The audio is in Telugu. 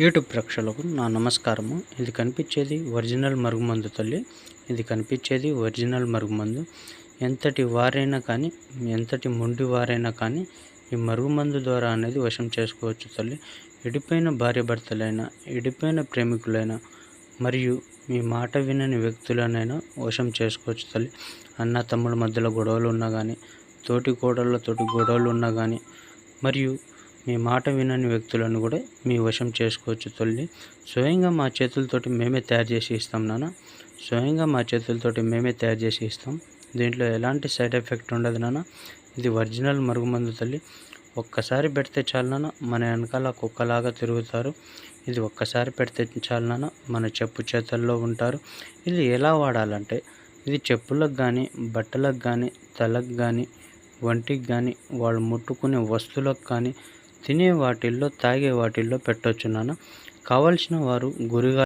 యూట్యూబ్ ప్రేక్షకులకు నా నమస్కారము. ఇది కనిపించేది ఒరిజినల్ మరుగుమందు తల్లి. ఇది కనిపించేది ఒరిజినల్ మరుగుమందు. ఎంతటి వారైనా కానీ ఎంతటి మొండి వారైనా కానీ ఈ మరుగుమందు ద్వారా అనేది వశం చేసుకోవచ్చు తల్లి. ఎడిపోయిన భార్యాభర్తలైన ఎడిపోయిన ప్రేమికులైన మరియు మీ మాట వినని వ్యక్తులనైనా వశం చేసుకోవచ్చు తల్లి. అన్న తమ్ముల మధ్యలో గొడవలు ఉన్నా కానీ తోటి కోడళ్ళతోటి గొడవలు ఉన్నా కానీ మరియు మీ మాట వినని వ్యక్తులను కూడా మీ వశం చేసుకోవచ్చు తల్లి. స్వయంగా మా చేతులతోటి మేమే తయారు చేసి ఇస్తాం నాన్న. స్వయంగా మా చేతులతోటి మేమే తయారు చేసి ఇస్తాం. దీంట్లో ఎలాంటి సైడ్ ఎఫెక్ట్ ఉండదు నాన్న. ఇది ఒరిజినల్ మరుగుమందు తల్లి. ఒక్కసారి పెడితే చాలు నాన్న మన వెనకాల కుక్కలాగా తిరుగుతారు. ఇది ఒక్కసారి పెడితే చాలు నాన్న మన చెప్పు చేతల్లో ఉంటారు. ఇది ఎలా వాడాలంటే ఇది చెప్పులకు కానీ బట్టలకు కానీ తలకు కానీ వంటికి కానీ వాళ్ళు ముట్టుకునే వస్తువులకు కానీ తినే వాటిల్లో తాగే వాటిల్లో పెట్టొచ్చు నాన్న కావలసిన వారు గురిగా